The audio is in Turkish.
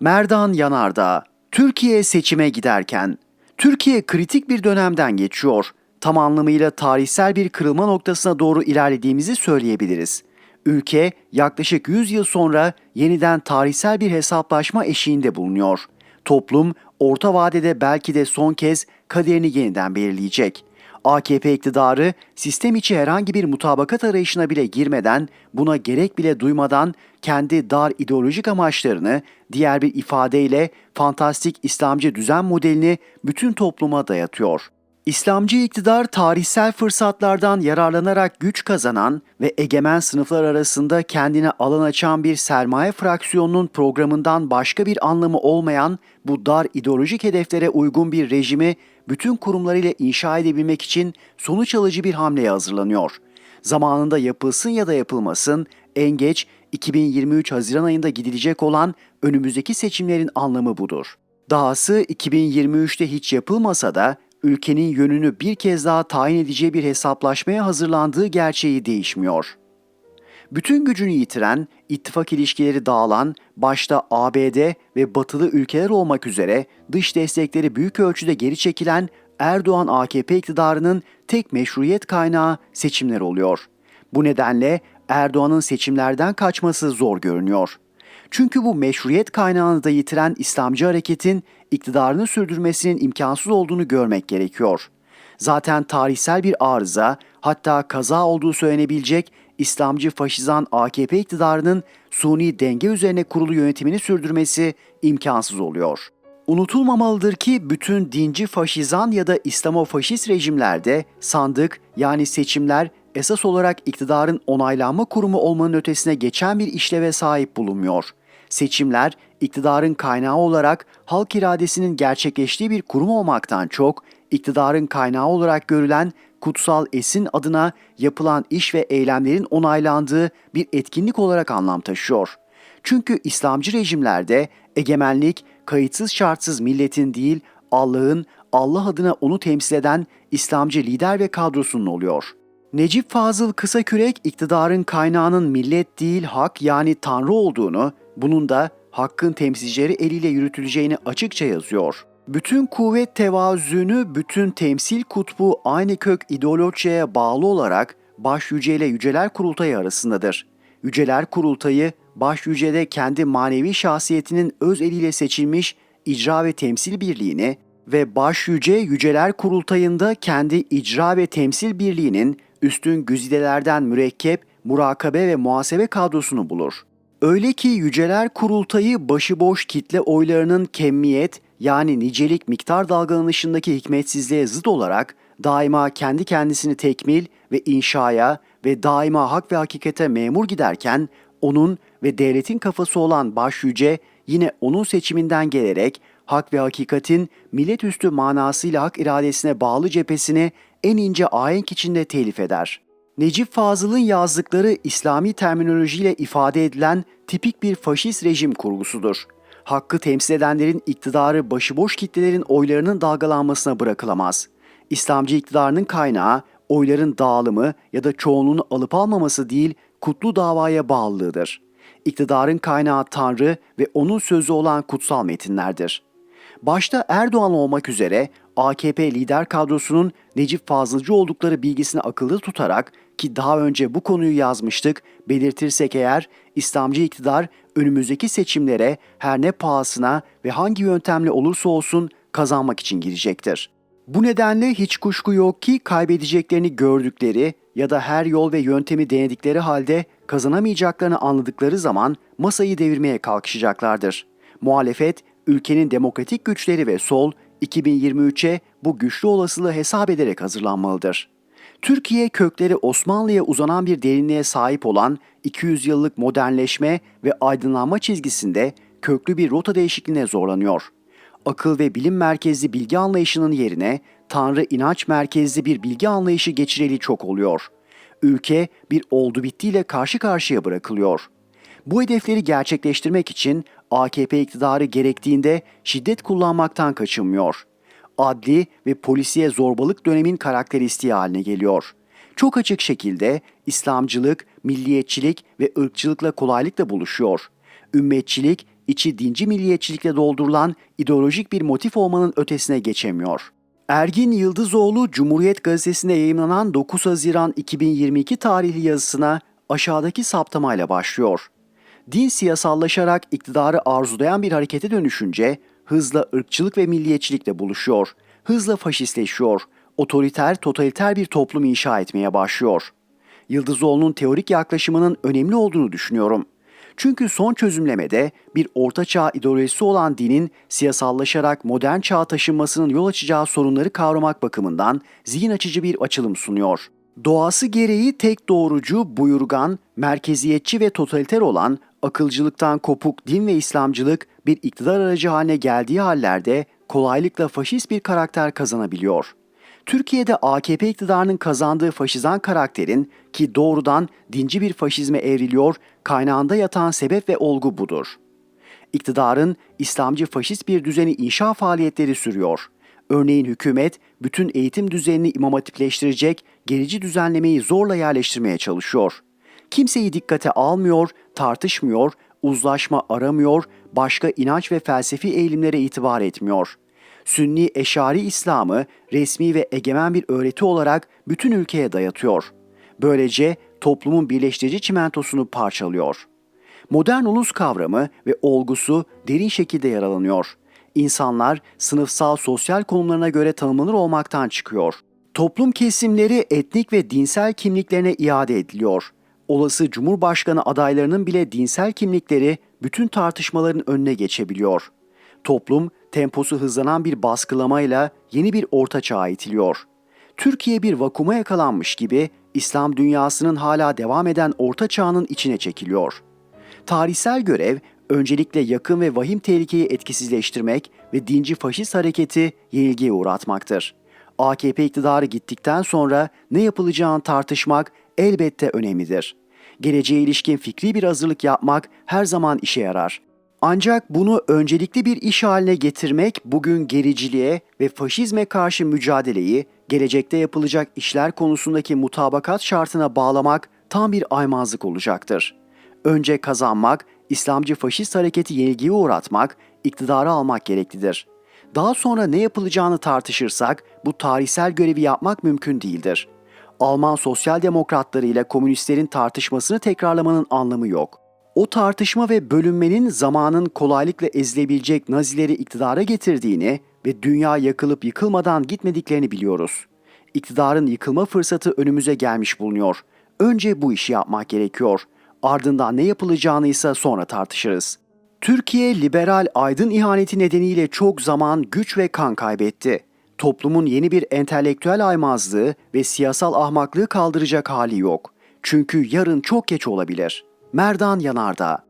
Merdan Yanardağ, Türkiye seçime giderken, Türkiye kritik bir dönemden geçiyor. Tam anlamıyla tarihsel bir kırılma noktasına doğru ilerlediğimizi söyleyebiliriz. Ülke yaklaşık 100 yıl sonra yeniden tarihsel bir hesaplaşma eşiğinde bulunuyor. Toplum orta vadede belki de son kez kaderini yeniden belirleyecek. AKP iktidarı sistem içi herhangi bir mutabakat arayışına bile girmeden, buna gerek bile duymadan kendi dar ideolojik amaçlarını diğer bir ifadeyle fantastik İslamcı düzen modelini bütün topluma dayatıyor. İslamcı iktidar tarihsel fırsatlardan yararlanarak güç kazanan ve egemen sınıflar arasında kendine alan açan bir sermaye fraksiyonunun programından başka bir anlamı olmayan bu dar ideolojik hedeflere uygun bir rejimi bütün kurumlarıyla inşa edebilmek için sonuç alıcı bir hamleye hazırlanıyor. Zamanında yapılsın ya da yapılmasın en geç 2023 Haziran ayında gidilecek olan önümüzdeki seçimlerin anlamı budur. Dahası 2023'te hiç yapılmasa da ülkenin yönünü bir kez daha tayin edeceği bir hesaplaşmaya hazırlandığı gerçeği değişmiyor. Bütün gücünü yitiren, ittifak ilişkileri dağılan, başta ABD ve batılı ülkeler olmak üzere dış destekleri büyük ölçüde geri çekilen Erdoğan AKP iktidarının tek meşruiyet kaynağı seçimler oluyor. Bu nedenle Erdoğan'ın seçimlerden kaçması zor görünüyor. Çünkü bu meşruiyet kaynağını da yitiren İslamcı hareketin iktidarını sürdürmesinin imkansız olduğunu görmek gerekiyor. Zaten tarihsel bir arıza, hatta kaza olduğu söylenebilecek İslamcı faşizan AKP iktidarının suni denge üzerine kurulu yönetimini sürdürmesi imkansız oluyor. Unutulmamalıdır ki bütün dinci faşizan ya da İslamofaşist rejimlerde sandık yani seçimler esas olarak iktidarın onaylanma kurumu olmanın ötesine geçen bir işleve sahip bulunmuyor. Seçimler iktidarın kaynağı olarak halk iradesinin gerçekleştiği bir kurum olmaktan çok iktidarın kaynağı olarak görülen kutsal esin adına yapılan iş ve eylemlerin onaylandığı bir etkinlik olarak anlam taşıyor. Çünkü İslamcı rejimlerde egemenlik kayıtsız şartsız milletin değil Allah'ın Allah adına onu temsil eden İslamcı lider ve kadrosunun oluyor. Necip Fazıl Kısakürek iktidarın kaynağının millet değil hak yani tanrı olduğunu, bunun da hakkın temsilcileri eliyle yürütüleceğini açıkça yazıyor. Bütün kuvvet tevazzünü, bütün temsil kutbu aynı kök ideolojiye bağlı olarak baş yüce ile yüceler kurultayı arasındadır. Yüceler kurultayı baş yücede kendi manevi şahsiyetinin öz eliyle seçilmiş icra ve temsil birliğini ve baş yüce yüceler kurultayında kendi icra ve temsil birliğinin üstün güzidelerden mürekkep, murakabe ve muhasebe kadrosunu bulur. Öyle ki yüceler kurultayı başıboş kitle oylarının kemmiyet yani nicelik miktar dalgalanışındaki hikmetsizliğe zıt olarak daima kendi kendisini tekmil ve inşaya ve daima hak ve hakikate memur giderken onun ve devletin kafası olan baş yüce yine onun seçiminden gelerek hak ve hakikatin millet üstü manasıyla hak iradesine bağlı cephesini en ince ahenk içinde telif eder. Necip Fazıl'ın yazdıkları İslami terminolojiyle ifade edilen tipik bir faşist rejim kurgusudur. Hakkı temsil edenlerin iktidarı başıboş kitlelerin oylarının dalgalanmasına bırakılamaz. İslamcı iktidarının kaynağı oyların dağılımı ya da çoğunluğunu alıp almaması değil, kutlu davaya bağlılığıdır. İktidarın kaynağı Tanrı ve onun sözü olan kutsal metinlerdir. Başta Erdoğan olmak üzere AKP lider kadrosunun Necip Fazılcı oldukları bilgisini akılda tutarak ki daha önce bu konuyu yazmıştık, belirtirsek eğer İslamcı iktidar önümüzdeki seçimlere her ne pahasına ve hangi yöntemle olursa olsun kazanmak için girecektir. Bu nedenle hiç kuşku yok ki kaybedeceklerini gördükleri ya da her yol ve yöntemi denedikleri halde kazanamayacaklarını anladıkları zaman masayı devirmeye kalkışacaklardır. Muhalefet, ülkenin demokratik güçleri ve sol 2023'e bu güçlü olasılığı hesap ederek hazırlanmalıdır. Türkiye kökleri Osmanlı'ya uzanan bir derinliğe sahip olan 200 yıllık modernleşme ve aydınlanma çizgisinde köklü bir rota değişikliğine zorlanıyor. Akıl ve bilim merkezli bilgi anlayışının yerine Tanrı inanç merkezli bir bilgi anlayışı geçireli çok oluyor. Ülke bir oldu bittiyle karşı karşıya bırakılıyor. Bu hedefleri gerçekleştirmek için AKP iktidarı gerektiğinde şiddet kullanmaktan kaçınmıyor. Adli ve polisiye zorbalık dönemin karakteristiği haline geliyor. Çok açık şekilde İslamcılık, milliyetçilik ve ırkçılıkla kolaylıkla buluşuyor. Ümmetçilik, içi dinci milliyetçilikle doldurulan ideolojik bir motif olmanın ötesine geçemiyor. Ergin Yıldızoğlu Cumhuriyet Gazetesi'nde yayımlanan 9 Haziran 2022 tarihli yazısına aşağıdaki saptamayla başlıyor. Din siyasallaşarak iktidarı arzulayan bir harekete dönüşünce hızla ırkçılık ve milliyetçilikle buluşuyor, hızla faşistleşiyor, otoriter, totaliter bir toplum inşa etmeye başlıyor. Yıldızoğlu'nun teorik yaklaşımının önemli olduğunu düşünüyorum. Çünkü son çözümlemede bir ortaçağ ideolojisi olan dinin siyasallaşarak modern çağa taşınmasının yol açacağı sorunları kavramak bakımından zihin açıcı bir açılım sunuyor. Doğası gereği tek doğrucu, buyurgan, merkeziyetçi ve totaliter olan akılcılıktan kopuk din ve İslamcılık bir iktidar aracı haline geldiği hallerde kolaylıkla faşist bir karakter kazanabiliyor. Türkiye'de AKP iktidarının kazandığı faşizan karakterin ki doğrudan dinci bir faşizme evriliyor, kaynağında yatan sebep ve olgu budur. İktidarın İslamcı faşist bir düzeni inşa faaliyetleri sürüyor. Örneğin hükümet bütün eğitim düzenini imam hatipleştirecek gerici düzenlemeyi zorla yerleştirmeye çalışıyor. Kimseyi dikkate almıyor, tartışmıyor, uzlaşma aramıyor, başka inanç ve felsefi eğilimlere itibar etmiyor.'' Sünni Eşari İslam'ı resmi ve egemen bir öğreti olarak bütün ülkeye dayatıyor. Böylece toplumun birleştirici çimentosunu parçalıyor. Modern ulus kavramı ve olgusu derin şekilde yaralanıyor. İnsanlar sınıfsal sosyal konumlarına göre tanımlanır olmaktan çıkıyor. Toplum kesimleri etnik ve dinsel kimliklerine iade ediliyor. Olası cumhurbaşkanı adaylarının bile dinsel kimlikleri bütün tartışmaların önüne geçebiliyor. Toplum temposu hızlanan bir baskılamayla yeni bir orta çağa itiliyor. Türkiye bir vakuma yakalanmış gibi İslam dünyasının hala devam eden orta çağının içine çekiliyor. Tarihsel görev öncelikle yakın ve vahim tehlikeyi etkisizleştirmek ve dinci faşist hareketi yenilgiye uğratmaktır. AKP iktidarı gittikten sonra ne yapılacağını tartışmak elbette önemlidir. Geleceğe ilişkin fikri bir hazırlık yapmak her zaman işe yarar. Ancak bunu öncelikli bir iş haline getirmek bugün gericiliğe ve faşizme karşı mücadeleyi gelecekte yapılacak işler konusundaki mutabakat şartına bağlamak tam bir aymazlık olacaktır. Önce kazanmak, İslamcı faşist hareketi yenilgiye uğratmak, iktidarı almak gereklidir. Daha sonra ne yapılacağını tartışırsak bu tarihsel görevi yapmak mümkün değildir. Alman sosyal demokratları ile komünistlerin tartışmasını tekrarlamanın anlamı yok.'' o tartışma ve bölünmenin zamanın kolaylıkla ezilebilecek Nazileri iktidara getirdiğini ve dünya yakılıp yıkılmadan gitmediklerini biliyoruz. İktidarın yıkılma fırsatı önümüze gelmiş bulunuyor. Önce bu işi yapmak gerekiyor. Ardından ne yapılacağını ise sonra tartışırız. Türkiye liberal aydın ihaneti nedeniyle çok zaman, güç ve kan kaybetti. Toplumun yeni bir entelektüel aymazlığı ve siyasal ahmaklığı kaldıracak hali yok. Çünkü yarın çok geç olabilir.'' Merdan Yanardağ